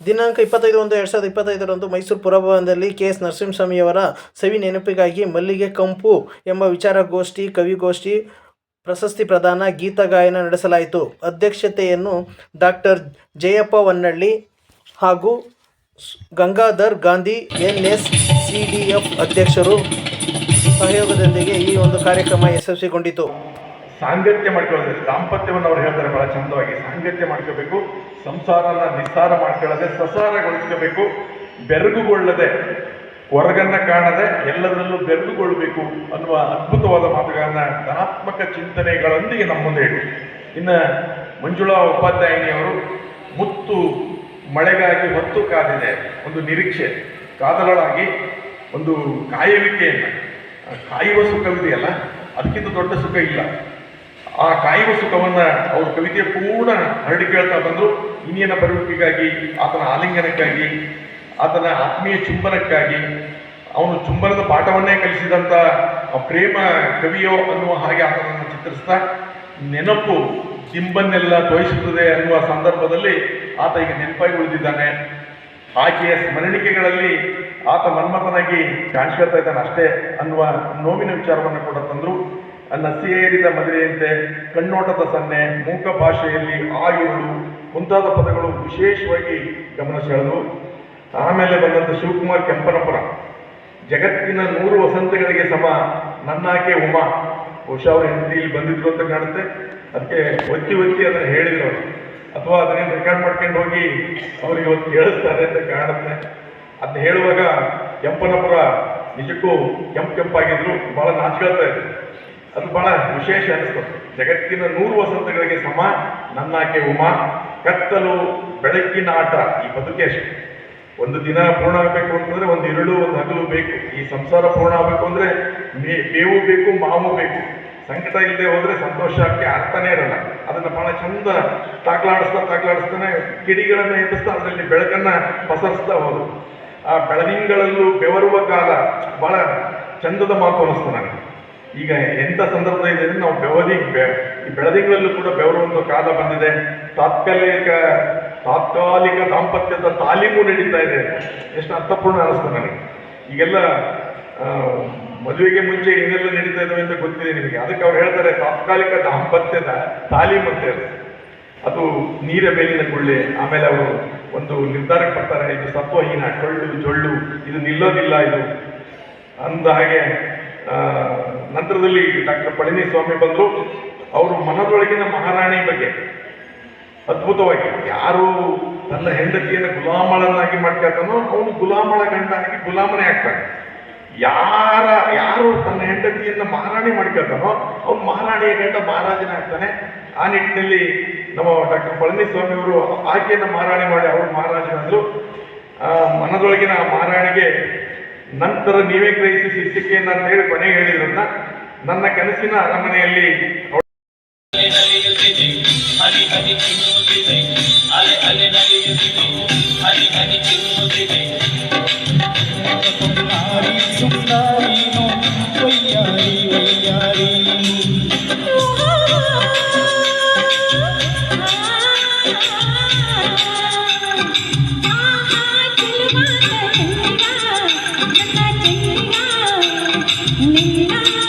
ದಿನಾಂಕ ಇಪ್ಪತ್ತೈದು ಒಂದು ಎರಡು ಸಾವಿರದ ಇಪ್ಪತ್ತೈದರಂದು ಮೈಸೂರು ಪುರಭವನದಲ್ಲಿ ಕೆ ಎಸ್ ನರಸಿಂಹಸ್ವಾಮಿಯವರ ಸವಿ ನೆನಪಿಗಾಗಿ ಮಲ್ಲಿಗೆ ಕಂಪು ಎಂಬ ವಿಚಾರಗೋಷ್ಠಿ, ಕವಿಗೋಷ್ಠಿ ಪ್ರಶಸ್ತಿ ಪ್ರದಾನ ಗೀತಗಾಯನ ನಡೆಸಲಾಯಿತು. ಅಧ್ಯಕ್ಷತೆಯನ್ನು ಡಾಕ್ಟರ್ ಜಯಪ್ಪ ಹೊನ್ನಳ್ಳಿ ಹಾಗೂ Gangadhar Gandhi, N S C D F ಅಧ್ಯಕ್ಷರು ಸಹಯೋಗದೊಂದಿಗೆ ಈ ಒಂದು ಕಾರ್ಯಕ್ರಮ ಯಶಸ್ವಿಗೊಂಡಿತು. ಸಾಂಗತ್ಯ ಮಾಡ್ಕೊಳ್ಳೋದು. ದಾಂಪತ್ಯವನ್ನು ಅವ್ರು ಹೇಳ್ತಾರೆ, ಬಹಳ ಚಂದವಾಗಿ ಸಾಂಗತ್ಯ ಮಾಡ್ಕೋಬೇಕು. ಸಂಸಾರನ ನಿಸ್ಸಾರ ಮಾಡ್ಕೊಳ್ಳದೆ, ಸಸಾರಗೊಳಿಸ್ಕೋಬೇಕು. ಬೆರಗುಗೊಳ್ಳದೆ, ಹೊರಗನ್ನ ಕಾಣದೆ, ಎಲ್ಲದರಲ್ಲೂ ಬೆರಗುಗೊಳ್ಳಬೇಕು ಅನ್ನುವ ಅದ್ಭುತವಾದ ಮಾತುಗಳನ್ನ ಧನಾತ್ಮಕ ಚಿಂತನೆಗಳೊಂದಿಗೆ ನಮ್ಮ ಮುಂದೆ ಇಡು. ಇನ್ನು ಮಂಜುಳಾ ಉಪಾಧ್ಯಾಯಿನಿಯವರು, ಮುತ್ತು ಮಳೆಗಾಗಿ ಹೊತ್ತು ಕಾದಿದೆ. ಒಂದು ನಿರೀಕ್ಷೆ ಕಾದಲಾಗಿ ಒಂದು ಕಾಯುವಿಕೆಯನ್ನು ಕಾಯುವ ಸುಖವಿದೆಯಲ್ಲ, ಅದಕ್ಕಿಂತ ದೊಡ್ಡ ಸುಖ ಇಲ್ಲ. ಆ ಕಾಯುವ ಸುಖವನ್ನ ಅವರು ಕವಿತೆ ಪೂರ್ಣ ಹರಡಿ ಕೇಳ್ತಾ ಬಂದು ಇನ್ನಿಯನ ಬರುವಿಕೆಗಾಗಿ, ಆತನ ಆಲಿಂಗನಕ್ಕಾಗಿ, ಆತನ ಆತ್ಮೀಯ ಚುಂಬನಕ್ಕಾಗಿ, ಅವನು ಚುಂಬನದ ಪಾಠವನ್ನೇ ಕಲಿಸಿದಂತ ಆ ಪ್ರೇಮ ಕವಿಯೋ ಅನ್ನುವ ಹಾಗೆ ಆತನನ್ನು ಚಿತ್ರಿಸ್ತಾ ನೆನಪು ಚಿಂಬನ್ನೆಲ್ಲ ತೋರಿಸುತ್ತದೆ ಅನ್ನುವ ಸಂದರ್ಭದಲ್ಲಿ ಆತ ಈಗ ನೆನಪಾಗಿ ಉಳಿದಿದ್ದಾನೆ ಆಕೆಯ ಸ್ಮರಣಿಕೆಗಳಲ್ಲಿ ಆತ ಮನ್ಮಥನಾಗಿ ಕಾಣಿಸ್ಕೊಳ್ತಾ ಇದ್ದಾನೆ ಅಷ್ಟೇ ಅನ್ನುವ ನೋವಿನ ವಿಚಾರವನ್ನು ಕೂಡ ತಂದ್ರು. ನಸಿಯೇರಿದ ಮದುವೆಯಂತೆ ಕಣ್ಣೋಟದ ಸನ್ನೆ, ಮೂಕ ಭಾಷೆಯಲ್ಲಿ ಆಯುಗಳು, ಮುಂತಾದ ಪದಗಳು ವಿಶೇಷವಾಗಿ ಗಮನ ಸೆಳೆದು, ಆಮೇಲೆ ಬಂದಂತ ಶಿವಕುಮಾರ್ ಕೆಂಪನಪುರ. ಜಗತ್ತಿನ ನೂರು ವಸಂತಗಳಿಗೆ ಸಮ, ನನ್ನಾಕೆ ಉಮಾ. ಬಹುಶಃ ಅವರು ಹೆಂಡತಿ ಇಲ್ಲಿ ಬಂದಿದ್ರು ಅಂತ ಕಾಣುತ್ತೆ. ಅದಕ್ಕೆ ಒತ್ತಿ ಒತ್ತಿ ಅದನ್ನ ಹೇಳಿದ್ರು ಅಥವಾ ಅದನ್ನೇನು ರೆಕಾರ್ಡ್ ಮಾಡ್ಕೊಂಡು ಹೋಗಿ ಅವ್ರಿಗೆ ಇವತ್ತು ಕೇಳಿಸ್ತಾರೆ ಅಂತ ಕಾಣುತ್ತೆ. ಅದನ್ನ ಹೇಳುವಾಗ ಕೆಂಪನಪುರ ನಿಜಕ್ಕೂ ಕೆಂಪು ಕೆಂಪಾಗಿದ್ರು. ಬಹಳ ನಾಚ್ಕೊಳ್ತಾ ಇದ್ರು ಅದು ಬಹಳ ವಿಶೇಷ ಅನಿಸ್ತು ಜಗತ್ತಿನ ನೂರು ವಸಂತಗಳಿಗೆ ಸಮ, ನನ್ನಾಕೆ ಉಮಾ, ಕತ್ತಲು, ಬೆಳಕಿನ ಆಟ, ಈ ಬದುಕೆ ಒಂದು ದಿನ ಪೂರ್ಣ ಆಗಬೇಕು ಅಂತಂದ್ರೆ ಒಂದು ಇರುಳು, ಒಂದು ಹಗಲು ಬೇಕು. ಈ ಸಂಸಾರ ಪೂರ್ಣ ಆಗಬೇಕು ಅಂದ್ರೆ ಮೇವು ಬೇಕು, ಮಾವು ಬೇಕು. ಸಂಕಟ ಇಲ್ಲದೆ ಹೋದ್ರೆ ಸಂತೋಷಕ್ಕೆ ಅರ್ಥನೇ ಇರಲ್ಲ. ಅದನ್ನ ಬಹಳ ಚಂದ ತಾಕ್ಲಾಡಿಸ್ತಾ ತಾಕ್ಲಾಡಿಸ್ತಾನೆ, ಕಿಡಿಗಳನ್ನ ಎಬ್ಬಿಸ್ತಾ ಅದರಲ್ಲಿ ಬೆಳಕನ್ನ ಪಸರಿಸ್ತಾ ಹೋದ್ರು. ಆ ಬೆಳದಿಂಗಳಲ್ಲೂ ಬೆವರುವ ಕಾಲ ಬಹಳ ಚಂದದ ಮಾತು ಅನಿಸ್ತು ಈಗ ಎಂಥ ಸಂದರ್ಭ ಇದೆ ಅಂದ್ರೆ ನಾವು ಬೆವರಿಗೆ ಬೆ- ಈ ಬೆಳದಿಂಗಳಲ್ಲೂ ಕೂಡ ಬೆವರುವಂತ ಕಾಲ ಬಂದಿದೆ. ತಾತ್ಕಾಲಿಕ ತಾತ್ಕಾಲಿಕ ದಾಂಪತ್ಯದ ತಾಲೀಮು ನಡೀತಾ ಇದೆ. ಎಷ್ಟು ಅರ್ಥಪೂರ್ಣ ಅನಿಸ್ತು ನನಗೆ. ಈಗೆಲ್ಲ ಮದುವೆಗೆ ಮುಂಚೆ ಏನೆಲ್ಲ ನಡೀತಾ ಇದಾವೆ ಅಂತ ಗೊತ್ತಿದೆ ನಿಮಗೆ. ಅದಕ್ಕೆ ಅವ್ರು ಹೇಳ್ತಾರೆ, ತಾತ್ಕಾಲಿಕ ದಾಂಪತ್ಯದ ತಾಲೀಮು ಅಂತ ಹೇಳಿ. ಅದು ನೀರ ಮೇಲಿನ ಗುಳ್ಳೆ, ಆಮೇಲೆ ಅವರು ಒಂದು ನಿರ್ಧಾರಕ್ಕೆ ಬರ್ತಾರೆ, ಇದು ಸತ್ವಹೀನ ಟೊಳ್ಳು ಜೊಳ್ಳು, ಇದು ನಿಲ್ಲೋದಿಲ್ಲ ಇದು. ಅಂದ ಹಾಗೆ ನಂತರದಲ್ಲಿ ಡಾಕ್ಟರ್ ಪಳನಿಸ್ವಾಮಿ ಬಂದರು. ಅವರು ಮನದೊಳಗಿನ ಮಹಾರಾಣಿ ಬಗ್ಗೆ ಅದ್ಭುತವಾಗಿ ಯಾರು ತನ್ನ ಹೆಂಡತಿಯನ್ನು ಗುಲಾಮಳನ್ನಾಗಿ ಮಾಡ್ಕೊಳ್ತಾನೋ ಅವನು ಗುಲಾಮಳ ಗಂಡನಾಗಿ ಗುಲಾಮನೆ ಆಗ್ತಾನೆ. ಯಾರ, ಯಾರು ತನ್ನ ಹೆಂಡತಿಯನ್ನ ಮಹಾರಾಣಿ ಮಾಡ್ಕೊಳ್ತಾನೋ ಅವ್ನು ಮಹಾರಾಣಿಯ ಗಂಡ ಮಹಾರಾಜನ ಆಗ್ತಾನೆ. ಆ ನಿಟ್ಟಿನಲ್ಲಿ ನಮ್ಮ ಡಾಕ್ಟರ್ ಪಳನಿಸ್ವಾಮಿ ಅವರು ಆಕೆಯನ್ನು ಮಹಾರಾಣಿ ಮಾಡಿ ಅವರು ಮಹಾರಾಜನಾದ್ರು. ಮನದೊಳಗಿನ ಮಹಾರಾಣಿಗೆ ನಂತರ ನೀವೇ ಗ್ರಹಿಸಿ ಶಿಕ್ಷಕಿ ಅಂತ ಹೇಳಿ ಕೊನೆಗೆ ಹೇಳಿದ್ರನ್ನ ನನ್ನ ಕನಸಿನ ಅರಮನೆಯಲ್ಲಿ Thank you.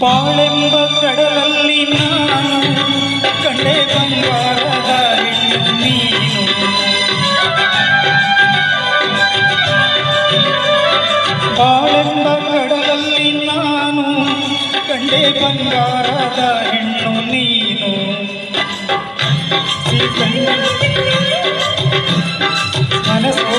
ಬಾಳೆಂಬ ಕಡಲಲ್ಲಿ ನಾನು ಕಂಡೆ ಬಂಗಾರದ ನೀನು. ಬಾಳೆಂಬ ಕಡಲಲ್ಲಿ ನಾನು ಕಂಡೆ ಬಂಗಾರದ ಹೆಣ್ಣು ನೀನು. ಮನಸ್ಸು